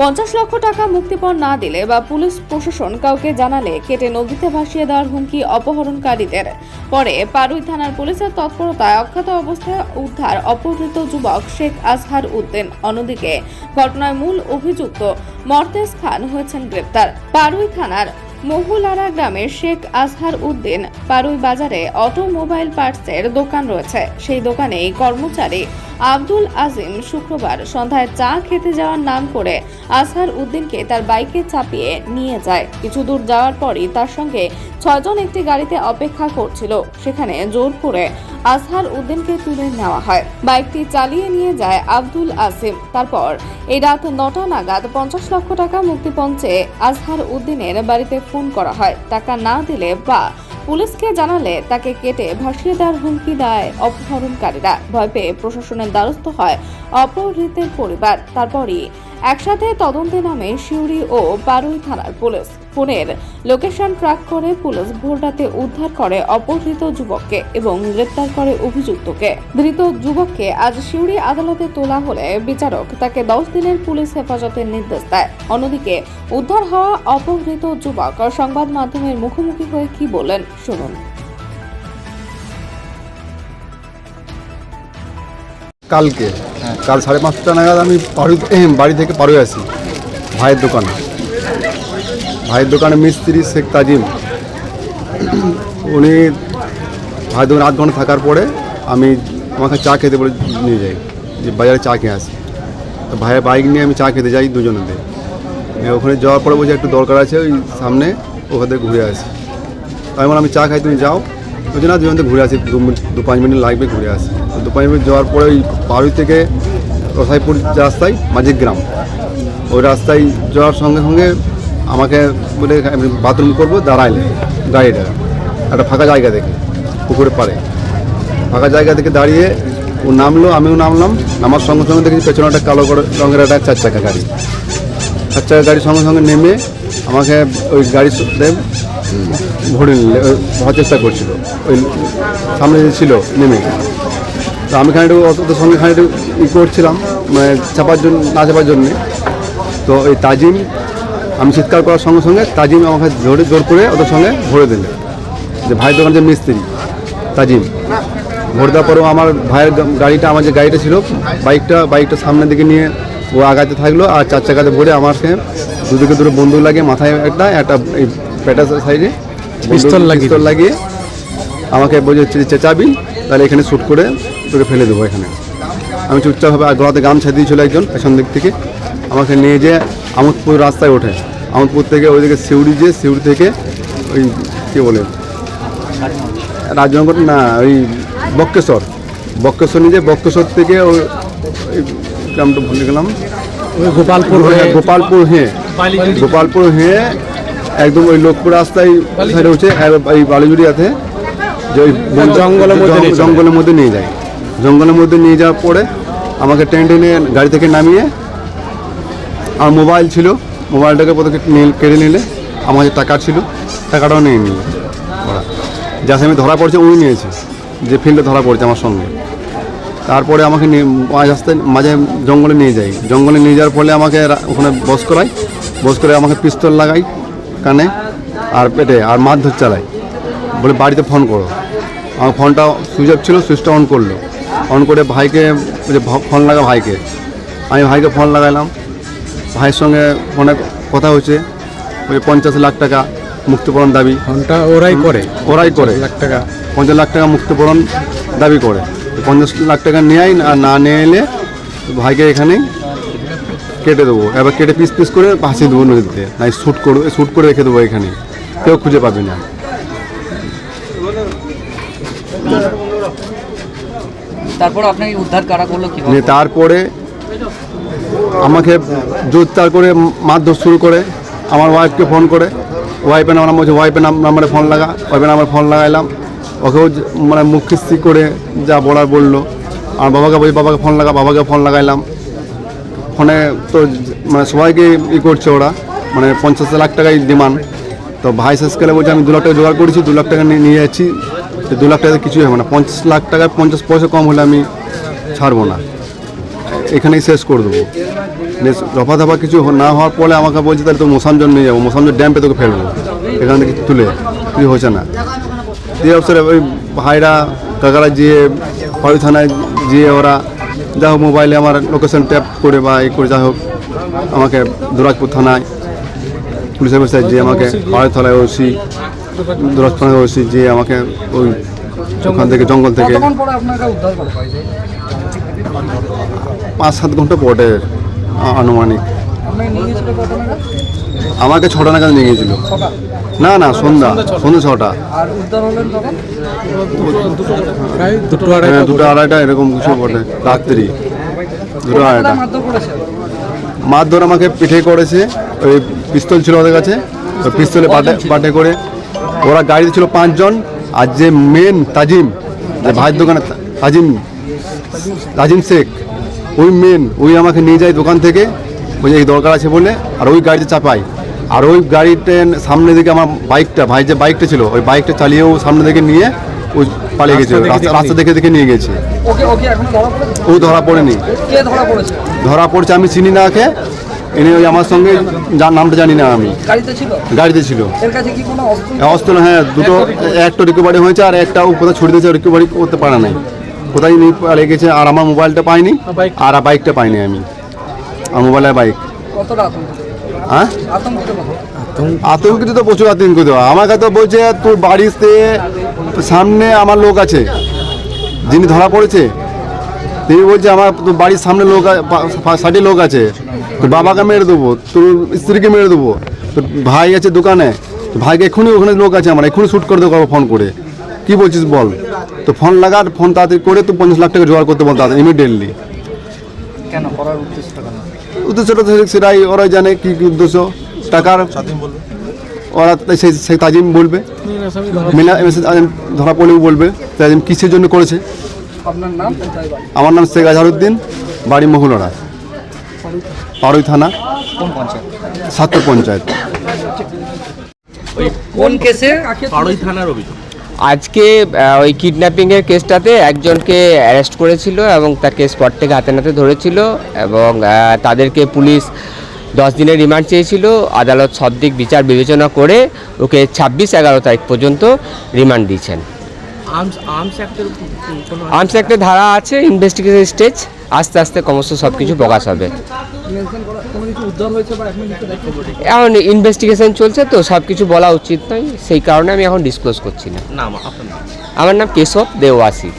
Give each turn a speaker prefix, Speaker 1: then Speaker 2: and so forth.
Speaker 1: পঞ্চাশ লক্ষ টাকা মুক্তিপণ না দিলে বা পুলিশ প্রশাসন কাউকে জানালে কেটে নদীতে ভাসিয়ে দেওয়ার হুমকি অপহরণকারীদের। পরে পারুই থানার পুলিশের তৎপরতায় অজ্ঞাত অবস্থায় উদ্ধার অপহৃত যুবক শেখ আজহার উদ্দিন। অন্যদিকে ঘটনায় মূল অভিযুক্ত মর্তেজ খান হয়েছেন গ্রেপ্তার। পারুই থানার মহুলারা গ্রামের শেখ আজহার উদ্দিন পারুই বাজারে অটোমোবাইল পার্টসের দোকান রয়েছে। সেই দোকানে এই কর্মচারী আব্দুল আজিম শুক্রবার সন্ধ্যায় চা খেতে যাওয়ার নাম করে আজহার উদ্দিনকে তার বাইকে চাপিয়ে নিয়ে যায়। কিছু দূর যাওয়ার পরই তার সঙ্গে ছয়জন একটি গাড়িতে অপেক্ষা করছিল। সেখানে জোর করে আজহার উদ্দিনকে তুলে নেওয়া হয়। বাইকটি চালিয়ে নিয়ে যায় আব্দুল আসিম তারপর এই রাত নটা নাগাদ পঞ্চাশ লক্ষ টাকা মুক্তিপণ চেয়ে আজহার উদ্দিনের বাড়িতে ফোন করা হয়। টাকা না দিলে বা পুলিশকে জানালে তাকে কেটে ভাসিয়ে দেওয়ার হুমকি দেয় অপহরণকারীরা। ভয় পেয়ে প্রশাসনের দ্বারস্থ হয় অপহৃতের পরিবার। তারপরই একসাথে তদন্তে নামে সিউড়ি ও বারুই থানার পুলিশ। ফোনের লোকেশন ট্র্যাক করে পুলিশ ভোররাতে উদ্ধার করে অপহৃত যুবককে এবং গ্রেপ্তার করে অভিযুক্তকে। ধৃত যুবককে আজ সিউড়ি আদালতে তোলা হলে বিচারক তাকে দশ দিনের পুলিশ হেফাজতের নির্দেশ দেয়। অন্যদিকে উদ্ধার হওয়া অপহৃত যুবক সংবাদ মাধ্যমের মুখোমুখি হয়ে কি বলেন শুনুন।
Speaker 2: কালকে কাল সাড়ে পাঁচটা নাগাদ আমি পারু বাড়ি থেকে পারুই আসি ভাইয়ের দোকানে। ভাইয়ের দোকানে মিস্ত্রি শেখ তাজিম। উনি ভাইয়ের দোকানে আধ ঘণ্টা থাকার পরে আমি আমাকে চা খেতে বলে নিয়ে যাই, যে বাজারে চা খেয়ে আসি। তো ভাইয়ের বাইক নিয়ে আমি চা খেতে যাই দুজনেতে ওখানে যাওয়ার পরে বলছি একটু দরকার আছে ওই সামনে, ওখান থেকে ঘুরে আসি। বললাম, আমি চা খাই, তুমি যাও। বলছে, না, দুজন ঘুরে আসি, দু মিনিট দু পাঁচ মিনিট লাগবে ঘুরে আসি দু পাঁচ মিনিট যাওয়ার পরে ওই পাড়ুই থেকে রসাইপুর রাস্তায় মাঝিক গ্রাম। ওই রাস্তায় যাওয়ার সঙ্গে সঙ্গে আমাকে বলে, আমি বাথরুম করব, দাঁড়াইলে গাড়িটা একটা ফাঁকা জায়গা দেখে, পুকুরের পাড়ে। ফাঁকা জায়গা থেকে দাঁড়িয়ে ও নামলো, আমিও নামলাম। নামার সঙ্গে সঙ্গে দেখি পেছনে একটা কালো রঙের একটা চার চাকা গাড়ি। চার চাকা গাড়ির সঙ্গে সঙ্গে নেমে আমাকে ওই গাড়ির সাথে ভরে নিলে চেষ্টা করছিল। ওই সামনে ছিল, নেমে তো আমি খানিকটু ওদের সঙ্গে খানিকটু ই করছিলাম মানে চাপার জন্য না চাপার জন্যে। তো এই তাজিম আমি চিৎকার করার সঙ্গে সঙ্গে তাজিম আমাকে জোরে জোর করে ওদের সঙ্গে ভরে দিলে। যে ভাইয়ের দোকান যে মিস্ত্রি তাজিম। ভরে দেওয়ার পরেও আমার ভাইয়ের গাড়িটা আমার যে গাড়িটা ছিল বাইকটা বাইকটা সামনের দিকে নিয়ে ও আগাতে থাকল আর চার চাকাতে ভরে আমার সে দুদিকে দুটো বন্দুক লাগিয়ে মাথায় একটা একটা এই পেটার সাইডে পিস্তল লাগিয়ে আমাকে বলছে চেঁচাবি তাহলে এখানে শ্যুট করে তোকে ফেলে দেবো এখানে। আমি চুপচাপভাবে আর গলাতে গামছা দিয়েছিল একজন পেছন দিক থেকে। আমাকে নিয়ে যেয়ে আমোদপুর রাস্তায় ওঠে। আমোদপুর থেকে ওইদিকে সিউড়ি যে সিউড়ি থেকে ওই কী বলে? রাজনগর না ওই বক্রেশ্বর বক্রেশ্বর নিয়ে যেয়ে বক্রেশ্বর থেকে ওই ওই গ্রামটা ভুলে গেলাম। গোপালপুর হয়ে। গোপালপুর হয়ে। গোপালপুর হয়ে একদম ওই লোকপুর রাস্তায় সাইডে হচ্ছে এই বালিজুড়ি আছে যে ওই জঙ্গলের মধ্যে জঙ্গলের মধ্যে নিয়ে যায়। জঙ্গলের মধ্যে নিয়ে যাওয়ার পরে আমাকে ট্রেন টেনে গাড়ি থেকে নামিয়ে আর মোবাইল ছিল মোবাইলটাকে প্রথমে নিয়ে- কেড়ে নিলে আমার যে টাকা ছিল টাকাটাও নিয়ে নিল ওরা। যা আমি ধরা পড়ছে উনি নিয়েছে যে ফিল্ডে ধরা পড়ছে আমার সঙ্গে। তারপরে আমাকে নিয়ে মাঝ রাস্তায় মাঝে জঙ্গলে নিয়ে যাই জঙ্গলে নিয়ে যাওয়ার ফলে আমাকে ওখানে বস করাই বস করে আমাকে পিস্তল লাগাই কানে আর পেটে আর মারধর চালাই বলে বাড়িতে ফোন করো। ফোনটা সুইচ অফ ছিল সুইচটা অন করল। অন করে ভাইকে যে ফোন লাগা ভাইকে। আমি ভাইকে ফোন লাগাইলাম ভাইয়ের সঙ্গে ফোনে কথা হচ্ছে ওই পঞ্চাশ লাখ টাকা মুক্তিপূরণ দাবি।
Speaker 3: ফোনটা ওরাই করে।
Speaker 2: ওরাই করে।
Speaker 3: লাখ টাকা।
Speaker 2: পঞ্চাশ লাখ টাকা মুক্তিপূরণ দাবি করে। পঞ্চাশ লাখ টাকা নেয় আর না নিয়ে এলে ভাইকে এখানেই কেটে দেবো। এবার কেটে পিস পিস করে ভাসিয়ে দেবো নদীতে। নাই শ্যুট করব শ্যুট করে রেখে দেবো এখানে কেউ খুঁজে পাবে না।
Speaker 4: তারপর আপনাকে উদ্ধার কারা করল কি
Speaker 2: তারপরে আমাকে জোরদার করে মারধর শুরু করে, আমার ওয়াইফকে ফোন করে ওয়াইফের নাম্বার বলছে ওয়াইফের নাম্বারে ফোন লাগা ওয়াইফের নাম্বারে ফোন লাগাইলাম। ওকেও মানে মুখ করে যা বলার বলল। আমার বাবাকে বলছি, বাবাকে ফোন লাগা, বাবাকে ফোন লাগাইলাম। ফোনে তো মানে সবাইকে ই করছে ওরা মানে পঞ্চাশ লাখ টাকাই ডিমান্ড তো ভাই শেষকালে বলছে, আমি দু লাখ টাকা জোগাড় করেছি, দু লাখ টাকা নিয়ে যাচ্ছি। দু লাখ টাকাতে কিছুই হবে না। পঞ্চাশ লাখ টাকায় পঞ্চাশ পয়সা কম হলে আমি ছাড়বো না। এখানেই শেষ করে দেবো। রফা দফা কিছু না হওয়ার পরে আমাকে বলছে, তাহলে তো মোসামজন নিয়ে যাব। মোসামজন ড্যাম্পে তোকে ফেলব এখান থেকে তুলে কিছু হচ্ছে না। দিয়ে অবসরে ওই ভাইরা, কাকারা গিয়ে পাড়ি থানায় গিয়ে ওরা যা হোক মোবাইলে আমার লোকেশন ট্যাপ করে বা এ করে যা হোক আমাকে দুরাজপুর থানায় পুলিশের ব্যবস্থায় যে আমাকে পাড়ি থানায় ওসি দুরাজপুর থানায় ওসি যে আমাকে ওই ওখান থেকে জঙ্গল থেকে পাঁচ সাত ঘণ্টা পরে আনুমানিক। আমাকে ছটা নাগাদ নিয়ে গিয়েছিল। না না সন্ধ্যা সন্ধ্যা ছটা। হ্যাঁ দুটো আড়াইটা এরকম কিছু বটে রাত্রি। দুটো আড়াইটা।
Speaker 4: মারধর
Speaker 2: আমাকে পিঠে করেছে ওই পিস্তল ছিল ওদের কাছে পিস্তলে বাটে বাটে করে ওরা গাড়িতে ছিল পাঁচজন আর যে মেন তাজিম যে ভাইয়ের দোকানে তাজিম তাজিম শেখ ওই মেন ওই আমাকে নিয়ে যায় দোকান থেকে ওই যে এই দরকার আছে বলে আর ওই গাড়িতে চাপাই আর ওই গাড়িতে সামনে দিকে আমার বাইকটা ভাই যে বাইকটা ছিল ওই বাইকটা চালিয়েও সামনে দিকে নিয়ে ওই পালিয়ে গেছে রাস্তা দেখে দেখে নিয়ে গেছে।
Speaker 4: ওকে ওকে
Speaker 2: ও ধরা পড়েনি।
Speaker 4: ধরা পড়েছে?
Speaker 2: আমি চিনি না কে এনে ওই আমার সঙ্গে যার নামটা জানি না আমি।
Speaker 4: গাড়িতে ছিল?
Speaker 2: গাড়িতে ছিল।
Speaker 4: এর কাছে কি কোনো অস্ত্র?
Speaker 2: হ্যাঁ দুটো একটা রিকভারি হয়েছে আর একটা ও কোথাও ছড়িয়ে দিয়েছে রিকভারি করতে পারে নাই। কোথায় নিয়ে পালিয়ে গেছে আর আমার মোবাইলটা পাইনি আর বাইকটা পাইনি আমি। আর মোবাইল আর বাইক হ্যাঁ?
Speaker 4: আতঙ্কিত কত
Speaker 2: আতঙ্কিত তো প্রচুর আতঙ্কিত। আমাকে তো বলছে তোর বাড়িতে সামনে আমার লোক আছে। যিনি ধরা পড়েছে তিনি বলছে আমার বাড়ির সামনে লোক ষাটি লোক আছে। তোর বাবাকে মেরে দেবো তোর স্ত্রীকে মেরে দেবো তোর ভাই আছে দোকানে ভাইকে এখনই ওখানে লোক আছে আমার এক্ষুনি শ্যুট করে দেবো ফোন করে। কি বলছিস বল? তো ফোন লাগা ফোন তাড়াতাড়ি করে তো পঞ্চাশ লাখ টাকা জোগাড় করতে বল তাড়াতাড়ি ইমিডিয়েটলি
Speaker 4: কেন? করার উদ্দেশ্যটা কেন?
Speaker 2: উদ্দেশ্যটা তো সেটাই ওরাই জানে কি কি উদ্দেশ্য। টাকার ওরা সেই সেই তাজিম বলবে। মিনা তাজিম ধরা পড়লেও বলবে তাজিম কিসের জন্য করেছে?
Speaker 4: আপনার নাম?
Speaker 2: আমার নাম শেখ আজহারুদ্দিন বাড়ি মহুলরা। পাড়ুই থানা?
Speaker 4: কোন পঞ্চায়েত?
Speaker 2: সাতর পঞ্চায়েত।
Speaker 4: কোন কেসে?
Speaker 3: পাড়ই থানার অভিযোগ।
Speaker 5: আজকে ওই কিডন্যাপিংয়ের কেসটাতে একজনকে অ্যারেস্ট করেছিল এবং তাকে স্পট থেকে হাতে নাতে ধরেছিল এবং তাদেরকে পুলিশ দশ দিনের রিমান্ড চেয়েছিল। আদালত সবদিক বিচার বিবেচনা করে ওকে ছাব্বিশ এগারো তারিখ পর্যন্ত রিমান্ড দিয়েছেন।
Speaker 3: আর্মস আর্মস অ্যাক্টের
Speaker 5: আর্মস একটা ধারা আছে ইনভেস্টিগেশন স্টেজ আস্তে আস্তে ক্রমশ সব কিছু প্রকাশ হবে।
Speaker 4: মেনশন করা কোনো কিছু উদ্ধার হয়েছে বা এখন কিছু দেখতে
Speaker 5: এখন ইনভেস্টিগেশন চলছে তো সব কিছু বলা উচিত নয়। সেই কারণে আমি এখন ডিসক্লোজ করছি না।
Speaker 3: নাম
Speaker 5: আমার নাম কেশব দেওয়াসি